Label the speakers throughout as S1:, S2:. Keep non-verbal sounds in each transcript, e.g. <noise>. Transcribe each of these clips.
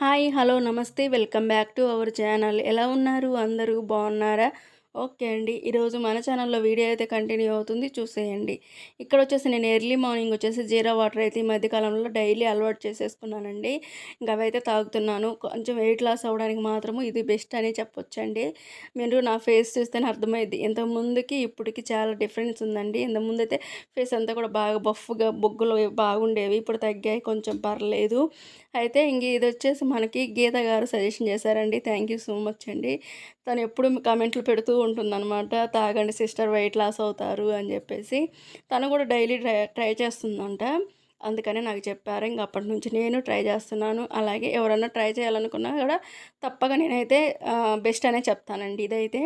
S1: Hi hello నమస్తే. Welcome back to our channel. ఎలా ఉన్నారు? అందరూ బాగున్నారా? ఓకే అండి. ఈరోజు మన ఛానల్లో వీడియో అయితే కంటిన్యూ అవుతుంది. చూసేయండి. ఇక్కడ వచ్చేసి నేను ఎర్లీ మార్నింగ్ వచ్చేసి జీరా వాటర్ అయితే ఈ మధ్యకాలంలో డైలీ అలవాటు చేసేసుకున్నానండి. ఇంకా అవైతే తాగుతున్నాను. కొంచెం వెయిట్ లాస్ అవ్వడానికి మాత్రము ఇది బెస్ట్ అని చెప్పొచ్చండి. మీరు నా ఫేస్ చూస్తేనే అర్థమైంది ఇంత ముందుకి ఇప్పటికి చాలా డిఫరెన్స్ ఉందండి. ఇంత ముందు అయితే ఫేస్ అంతా కూడా బాగా బఫ్గా బొగ్గులు బాగుండేవి. ఇప్పుడు తగ్గాయి. కొంచెం పర్లేదు. అయితే ఇంక ఇది వచ్చేసి మనకి గీత గారు సజెషన్ చేశారండి. థ్యాంక్ యూ సో మచ్ అండి. తను ఎప్పుడు కామెంట్లు పెడుతూ ఉంటుందన్నమాట. తాగండి సిస్టర్ వెయిట్ లాస్ అవుతారు అని చెప్పేసి. తను కూడా డైలీ ట్రై ట్రై చేస్తుందంట. అందుకని నాకు చెప్పారు. ఇంక అప్పటి నుంచి నేను ట్రై చేస్తున్నాను. అలాగే ఎవరన్నా ట్రై చేయాలనుకున్నా కూడా తప్పక నేనైతే బెస్ట్ అనే చెప్తానండి ఇదైతే.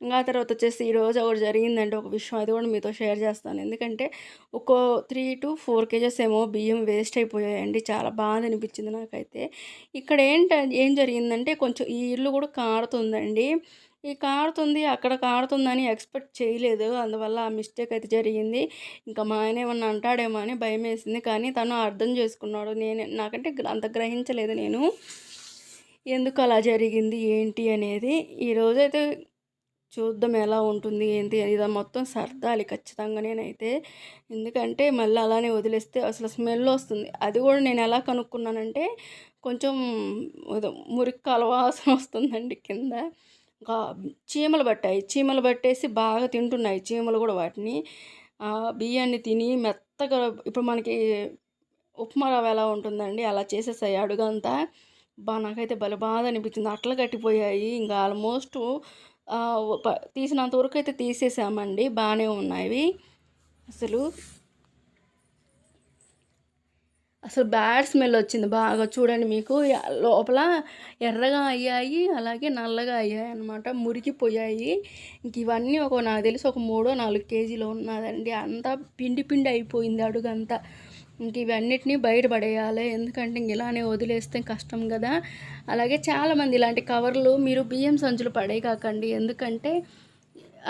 S1: ఇంకా తర్వాత వచ్చేసి ఈరోజు ఒకటి జరిగిందంటే ఒక విషయం అది కూడా మీతో షేర్ చేస్తాను. ఎందుకంటే ఒక త్రీ టు ఫోర్ కేజెస్ ఏమో బియ్యం వేస్ట్ అయిపోయాయండి. చాలా బాధ అనిపించింది నాకైతే. ఇక్కడ ఏంట ఏం జరిగిందంటే కొంచెం ఈ ఇల్లు కూడా కారుతుందండి. ఈ కారుతుంది అక్కడ కారుతుందని ఎక్స్పెక్ట్ చేయలేదు. అందువల్ల ఆ మిస్టేక్ అయితే జరిగింది. ఇంకా మా ఆయన ఏమన్నా అంటాడేమో అని భయం వేసింది. కానీ తను అర్థం చేసుకున్నాడు. నేను నాకంటే అంత గ్రహించలేదు నేను. ఎందుకు అలా జరిగింది? ఏంటి? అనేది ఈరోజైతే చూద్దాం ఎలా ఉంటుంది ఏంటి ఇది మొత్తం సర్దాలి ఖచ్చితంగా నేనైతే. ఎందుకంటే మళ్ళీ అలానే వదిలేస్తే అసలు స్మెల్ వస్తుంది. అది కూడా నేను ఎలా కనుక్కున్నానంటే కొంచెం మురికి కలవాసన వస్తుందండి కింద. ఇంకా చీమలు పట్టాయి. చీమలు పట్టేసి బాగా తింటున్నాయి చీమలు కూడా వాటిని. బియ్యాన్ని తిని మెత్తగా ఇప్పుడు మనకి ఉప్మా రవ్వ ఎలా ఉంటుందండి? అలా చేసేసాయి అడుగంతా. బా నాకైతే భలే బాధ అనిపించింది. అట్లా కట్టిపోయాయి ఇంకా ఆల్మోస్ట్ తీసినంత వరకు అయితే తీసేసామండి. బాగానే ఉన్నాయి. అసలు అసలు బ్యాడ్ స్మెల్ వచ్చింది బాగా. చూడండి మీకు లోపల ఎర్రగా అయ్యాయి అలాగే నల్లగా అయ్యాయి అనమాట మురికిపోయాయి. ఇంక ఇవన్నీ ఒక నాకు తెలిసి ఒక మూడో నాలుగు కేజీలు ఉన్నదండి. అంతా పిండి పిండి అయిపోయింది అడుగంతా. ఇంక ఇవన్నిటినీ బయటపడేయాలి. ఎందుకంటే ఇంక ఇలానే వదిలేస్తే కష్టం కదా. అలాగే చాలామంది ఇలాంటి కవర్లు మీరు బియ్యం సంచులు పడేయకాకండి ఎందుకంటే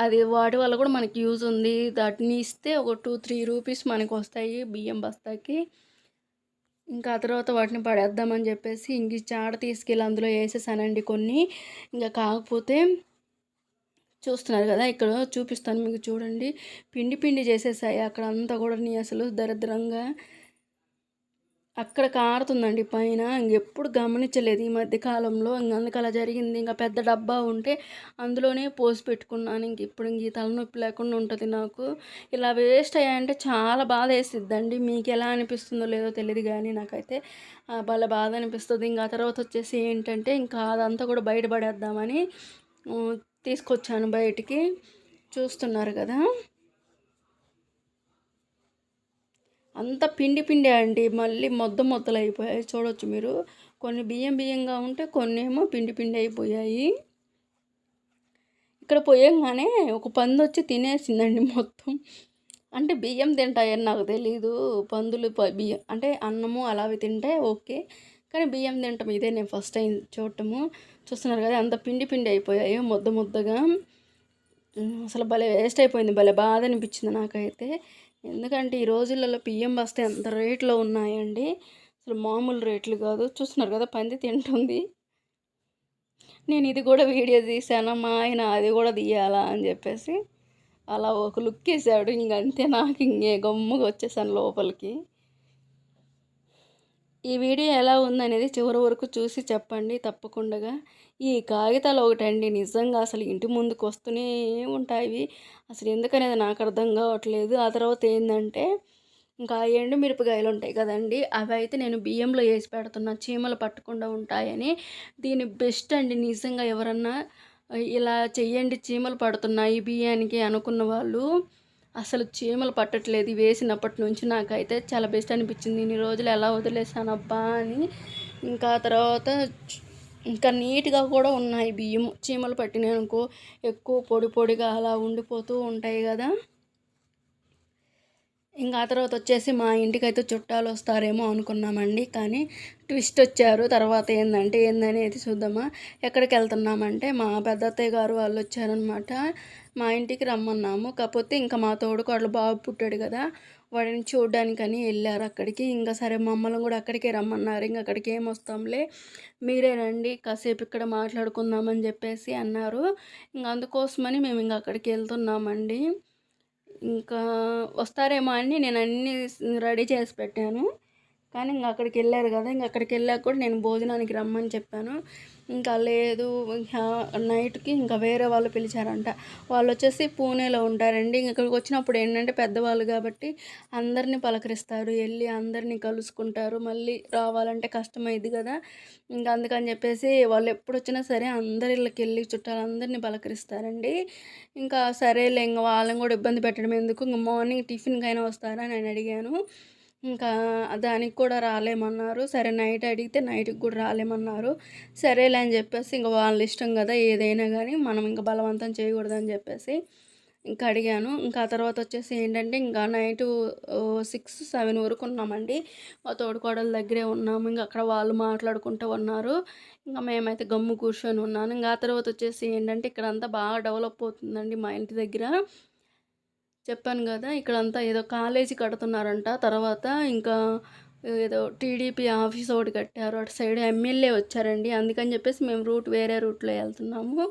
S1: అది వాటి వల్ల కూడా మనకి యూజ్ ఉంది. వాటిని ఇస్తే ఒక టూ త్రీ రూపీస్ మనకు వస్తాయి బియ్యం బస్తాకి. ఇంకా ఆ తర్వాత వాటిని పడేద్దామని చెప్పేసి ఇంక చాడ తీసుకెళ్ళి అందులో వేసేసానండి కొన్ని. ఇంకా కాకపోతే చూస్తున్నారు కదా ఇక్కడ చూపిస్తాను మీకు చూడండి. పిండి పిండి చేసేసాయి అక్కడ అంతా కూడా నీ అసలు దరిద్రంగా. అక్కడ కారుతుందండి పైన. ఇంకెప్పుడు గమనించలేదు. ఈ మధ్య కాలంలో ఇంక అందుకు అలా జరిగింది. ఇంకా పెద్ద డబ్బా ఉంటే అందులోనే పోసి పెట్టుకున్నాను. ఇంక ఇప్పుడు ఇంక తలనొప్పి లేకుండా ఉంటుంది నాకు. ఇలా వేస్ట్ అయ్యాయంటే చాలా బాధ వేసిద్దండి. మీకు ఎలా అనిపిస్తుందో లేదో తెలియదు కానీ నాకైతే భలే బాధ అనిపిస్తుంది. ఇంకా తర్వాత వచ్చేసి ఏంటంటే ఇంకా అదంతా కూడా బయటపడేద్దామని తీసుకొచ్చాను బయటికి. చూస్తున్నారు కదా? అంత పిండి పిండి అండి. మళ్ళీ మొద్ద మొద్దలు అయిపోయాయి చూడవచ్చు మీరు. కొన్ని బియ్యం బియ్యంగా ఉంటే కొన్ని ఏమో పిండి పిండి అయిపోయాయి. ఇక్కడ పోయంగానే ఒక పందు వచ్చి తినేసిందండి మొత్తం. అంటే బియ్యం తింటాయని నాకు తెలీదు. పందులు బియ్యం అంటే అన్నము అలావి తింటే ఓకే. కానీ బియ్యం తింటాం ఇదే నేను ఫస్ట్ టైం చూడటము. చూస్తున్నారు కదా అంత పిండి పిండి అయిపోయాయి ముద్ద ముద్దగా. అసలు భలే వేస్ట్ అయిపోయింది. భలే బాధ అనిపించింది నాకైతే. ఎందుకంటే ఈ రోజులలో పిఎం బస్తే ఎంత రేట్లో ఉన్నాయండి. అసలు మామూలు రేట్లు కాదు. చూస్తున్నారు కదా పంది తింటుంది. నేను ఇది కూడా వీడియో తీసాను మా ఆయన అది కూడా తీయాలా అని చెప్పేసి అలా ఒక లుక్ వేసాడు. ఇంకంతే నాకు ఇంకే గమ్ముగా వచ్చేసాను లోపలికి. ఈ వీడియో ఎలా ఉందనేది చివరి వరకు చూసి చెప్పండి తప్పకుండా. ఈ కాగితాలు ఒకటండి. నిజంగా అసలు ఇంటి ముందుకు వస్తూనే ఉంటాయి. అసలు ఎందుకనేది నాకు అర్థం కావట్లేదు. ఆ తర్వాత ఏంటంటే ఇంకా ఎండు మిరపకాయలు ఉంటాయి కదండి. అవి అయితే నేను బియ్యంలో వేసి పెడుతున్నా. చీమలు పట్టకుండా ఉంటాయని. దీని బెస్ట్ అండి నిజంగా ఎవరన్నా ఇలా చెయ్యండి చీమలు పడుతున్నాయి బియ్యానికి అనుకున్న వాళ్ళు. అసలు చీమలు పట్టట్లేదు. వేసినప్పటి నుంచి నాకైతే చాలా బెస్ట్ అనిపించింది. ఇన్ని రోజులు ఎలా వదిలేసానబ్బా అని. ఇంకా తర్వాత ఇంకా నీట్గా కూడా ఉన్నాయి. బియ్యం చీమలు పట్టినాయనుకో ఎక్కువ పొడి పొడిగా అలా ఉండిపోతూ ఉంటాయి కదా. ఇంకా ఆ తర్వాత వచ్చేసి మా ఇంటికైతే చుట్టాలు వస్తారేమో అనుకున్నామండి. కానీ ట్విస్ట్ వచ్చారు. తర్వాత ఏంటంటే ఏందనేది చూద్దామా. ఎక్కడికి వెళ్తున్నామంటే మా పెద్దత్తయ్య గారు వాళ్ళు వచ్చారనమాట మా ఇంటికి రమ్మన్నాము. కాకపోతే ఇంకా మా తోడుకోడలు బాబు పుట్టాడు కదా వాడిని చూడడానికని వెళ్ళారు అక్కడికి. ఇంకా సరే మమ్మల్ని కూడా అక్కడికే రమ్మన్నారు. ఇంకా అక్కడికి ఏం వస్తాంలే మీరే రండి కాసేపు ఇక్కడ మాట్లాడుకుందామని చెప్పేసి అన్నారు. ఇంకా అందుకోసమని మేము ఇంకా అక్కడికి వెళ్తున్నామండి. ఇంకా వస్తారేమో అని నేను అన్నీ రెడీ చేసి పెట్టాను. కానీ ఇంకా అక్కడికి వెళ్ళారు కదా ఇంకా అక్కడికి వెళ్ళాక కూడా నేను భోజనానికి రమ్మని చెప్పాను. ఇంకా లేదు నైట్కి ఇంకా వేరే వాళ్ళు పిలిచారంట. వాళ్ళు వచ్చేసి పూణేలో ఉంటారండి. ఇక్కడికి వచ్చినప్పుడు ఏంటంటే పెద్దవాళ్ళు కాబట్టి అందరినీ పలకరిస్తారు. వెళ్ళి అందరినీ కలుసుకుంటారు. మళ్ళీ రావాలంటే కష్టమైంది కదా. ఇంకా అందుకని చెప్పేసి వాళ్ళు ఎప్పుడు వచ్చినా సరే అందరి ఇళ్ళకి వెళ్ళి చుట్టాలు అందరినీ పలకరిస్తారండి. ఇంకా సరేలే ఇంకా వాళ్ళని కూడా ఇబ్బంది పెట్టడం ఎందుకు? ఇంకా మార్నింగ్ టిఫిన్కైనా వస్తారా నేను అడిగాను. ఇంకా దానికి కూడా రాలేమన్నారు. సరే నైట్ అడిగితే నైట్కి కూడా రాలేమన్నారు. సరేలే అని చెప్పేసి ఇంకా వాళ్ళ ఇష్టం కదా ఏదైనా కానీ మనం ఇంకా బలవంతం చేయకూడదని చెప్పేసి ఇంకా అడిగాను. ఇంకా తర్వాత వచ్చేసి ఏంటంటే ఇంకా నైట్ సిక్స్ సెవెన్ వరకు ఉన్నామండి. మా తోడుకోడల దగ్గరే ఉన్నాము. ఇంకా అక్కడ వాళ్ళు మాట్లాడుకుంటూ ఉన్నారు. ఇంకా మేమైతే గమ్ము కూర్చొని ఉన్నాను. ఇంకా ఆ తర్వాత వచ్చేసి ఏంటంటే ఇక్కడ అంతా బాగా డెవలప్ అవుతుందండి మా ఇంటి దగ్గర. చెప్పాను కదా ఇక్కడంతా ఏదో కాలేజీ కడుతున్నారంట. తర్వాత ఇంకా ఏదో టీడీపీ ఆఫీస్ ఒకటి కట్టారు. అటు సైడ్ ఎమ్మెల్యే వచ్చారండి. అందుకని చెప్పేసి మేము రూట్ వేరే రూట్లో వెళ్తున్నాము.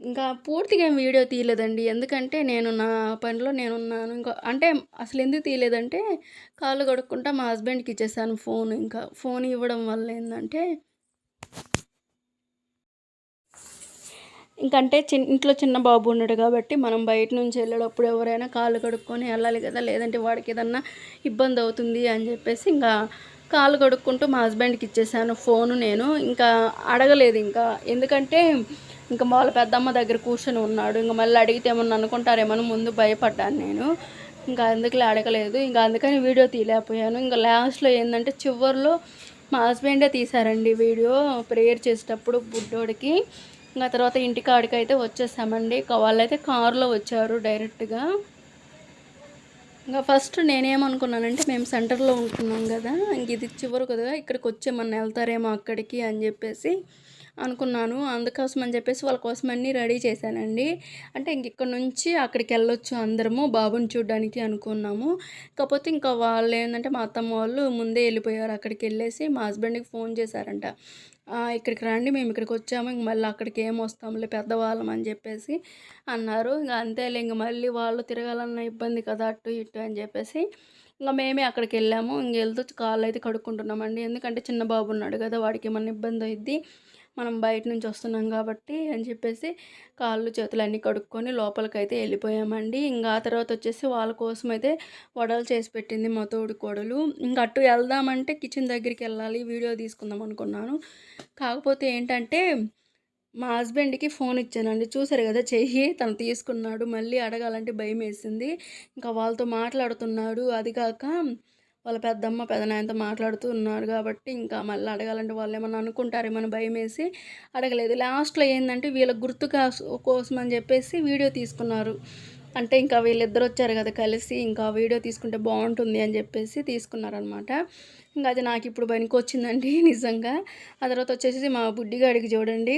S1: ఇంకా పూర్తిగా వీడియో తీయలేదండి. ఎందుకంటే నేను నా పనిలో నేనున్నాను. ఇంకా అంటే అసలు ఎందుకు తీయలేదంటే కాళ్ళు కడుక్కుంటా మా హస్బెండ్కి ఇచ్చేసాను ఫోన్. ఇంకా ఫోన్ ఇవ్వడం వల్ల ఏంటంటే ఇంకంటే చిన్న ఇంట్లో చిన్న బాబు ఉన్నాడు కాబట్టి మనం బయట నుంచి వెళ్ళేటప్పుడు ఎవరైనా కాళ్ళు కడుక్కొని వెళ్ళాలి కదా లేదంటే వాడికి ఏదన్నా ఇబ్బంది అవుతుంది అని చెప్పేసి ఇంకా కాళ్ళు కడుక్కుంటూ మా హస్బెండ్కి ఇచ్చేసాను ఫోను నేను. ఇంకా అడగలేదు ఇంకా. ఎందుకంటే ఇంకా వాళ్ళ పెద్దమ్మ దగ్గర కూర్చొని ఉన్నాడు. ఇంకా మళ్ళీ అడిగితే ఏమన్నా అనుకుంటారేమో ముందు భయపడ్డాను నేను. ఇంకా అందుకలే అడగలేదు. ఇంకా అందుకని వీడియో తీయలేకపోయాను. ఇంకా లాస్ట్లో ఏంటంటే చివరిలో మా హస్బెండే తీశారండి వీడియో ప్రేయర్ చేసేటప్పుడు బుడ్డోడికి. ఇంకా తర్వాత ఇంటికాడికి అయితే వచ్చేసామండి. వాళ్ళైతే కారులో వచ్చారు డైరెక్ట్గా. ఇంకా ఫస్ట్ నేనేమనుకున్నానంటే మేము సెంటర్లో ఉంటున్నాం కదా ఇంక ఇది చివరు కదా ఇక్కడికి వచ్చేమన్నా వెళ్తారేమో అక్కడికి అని చెప్పేసి అనుకున్నాను. అందుకోసం అని చెప్పేసి వాళ్ళ కోసం అన్నీ రెడీ చేశానండి. అంటే ఇంక ఇక్కడ నుంచి అక్కడికి వెళ్ళొచ్చు అందరము బాబుని చూడడానికి అనుకున్నాము. కాకపోతే ఇంకా వాళ్ళు ఏంటంటే మా అత్తమ్మ వాళ్ళు ముందే వెళ్ళిపోయారు అక్కడికి వెళ్ళేసి. మా హస్బెండ్కి ఫోన్ చేశారంట. ఇక్కడికి రండి మేము ఇక్కడికి వచ్చాము ఇంక మళ్ళీ అక్కడికి ఏం వస్తాంలే పెద్దవాళ్ళం అని చెప్పేసి అన్నారు. ఇంకా అంతేలే ఇంక మళ్ళీ వాళ్ళు తిరగాలన్న ఇబ్బంది కదా అటు ఇటు అని చెప్పేసి ఇంకా మేమే అక్కడికి వెళ్ళాము. ఇంక వెళ్తూ కాళ్ళు అయితే కడుక్కుంటున్నామండి. ఎందుకంటే చిన్న బాబు ఉన్నాడు కదా వాడికి ఏమన్నా ఇబ్బంది అయింది మనం బయట నుంచి వస్తున్నాం కాబట్టి అని చెప్పేసి కాళ్ళు చేతులు అన్నీ కడుక్కొని లోపలికైతే వెళ్ళిపోయామండి. ఇంకా ఆ తర్వాత వచ్చేసి వాళ్ళ కోసం అయితే వడలు చేసి పెట్టింది మా తోడు కోడలు ఇంకా అటు వెళ్దామంటే కిచెన్ దగ్గరికి వెళ్ళాలి వీడియో తీసుకుందాం అనుకున్నాను. కాకపోతే ఏంటంటే మా హస్బెండ్కి ఫోన్ ఇచ్చానండి. చూసారు కదా చెయ్యి తను తీసుకున్నాడు. మళ్ళీ అడగాలంటే భయం వేసింది. ఇంకా వాళ్ళతో మాట్లాడుతున్నాడు. అది కాక వాళ్ళ పెద్దమ్మ పెదనాయనతో మాట్లాడుతూ ఉన్నారు కాబట్టి ఇంకా మళ్ళీ అడగాలంటే వాళ్ళు ఏమన్నా అనుకుంటారేమని భయం వేసి అడగలేదు. లాస్ట్లో ఏంటంటే వీళ్ళ గుర్తుగా కోసం అని చెప్పేసి వీడియో తీసుకున్నారు. అంటే ఇంకా వీళ్ళిద్దరు వచ్చారు కదా కలిసి ఇంకా వీడియో తీసుకుంటే బాగుంటుంది అని చెప్పేసి తీసుకున్నారనమాట. ఇంకా అది నాకు ఇప్పుడు పనికి వచ్చిందండి <laughs> నిజంగా. ఆ తర్వాత వచ్చేసి మా బుడ్డిగాడికి చూడండి.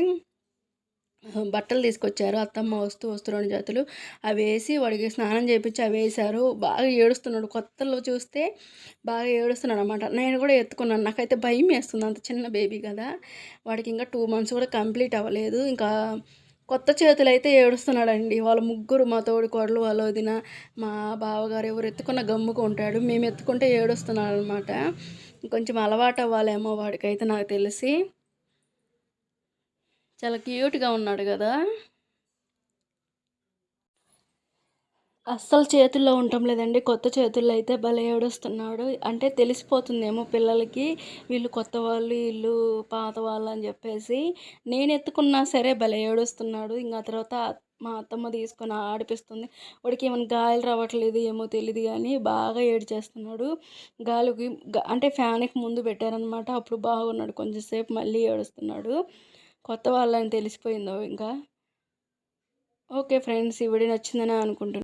S1: బట్టలు తీసుకొచ్చారు. అత్తమ్మ వస్తూ వస్తూ రెండు జాతులు అవి వేసి వాడికి స్నానం చేయించి అవి వేసారు బాగా ఏడుస్తున్నాడు. కొత్తలో చూస్తే బాగా ఏడుస్తున్నాడు అనమాట నేను కూడా ఎత్తుకున్నాను. నాకైతే భయం వేస్తుంది. అంత చిన్న బేబీ కదా. వాడికి ఇంకా టూ మంత్స్ కూడా కంప్లీట్ అవ్వలేదు. ఇంకా కొత్త చేతులు అయితే ఏడుస్తున్నాడండి. వాళ్ళ ముగ్గురు మా తోడి కోడలు వాళ్ళ వదిన మా బావగారు ఎవరు ఎత్తుకున్న గమ్ముకు ఉంటాడు. మేము ఎత్తుకుంటే ఏడుస్తున్నాడు అనమాట కొంచెం అలవాటు అవ్వాలేమో వాడికైతే నాకు తెలిసి. చాలా క్యూట్గా ఉన్నాడు కదా. అస్సలు చేతుల్లో ఉండటం లేదండి. కొత్త చేతుల్లో అయితే భలే ఏడుస్తున్నాడు. అంటే తెలిసిపోతుందేమో పిల్లలకి వీళ్ళు కొత్త వాళ్ళు వీళ్ళు పాత వాళ్ళు అని చెప్పేసి. నేను ఎత్తుకున్నా సరే భలే ఏడుస్తున్నాడు. ఇంకా తర్వాత మా అత్తమ్మ తీసుకొని ఆడిపిస్తుంది. వాడికి ఏమైనా గాలి రావట్లేదు ఏమో తెలియదు కానీ బాగా ఏడ్చేస్తున్నాడు. గాలికి అంటే ఫ్యాన్కి ముందు పెట్టారనమాట. అప్పుడు బాగున్నాడు. కొంచెంసేపు మళ్ళీ ఏడుస్తున్నాడు. కొత్త వాళ్ళని తెలిసిపోయిందో ఇంకా? ఓకే ఫ్రెండ్స్ ఈ వీడియో నచ్చిందని అనుకుంటున్నాను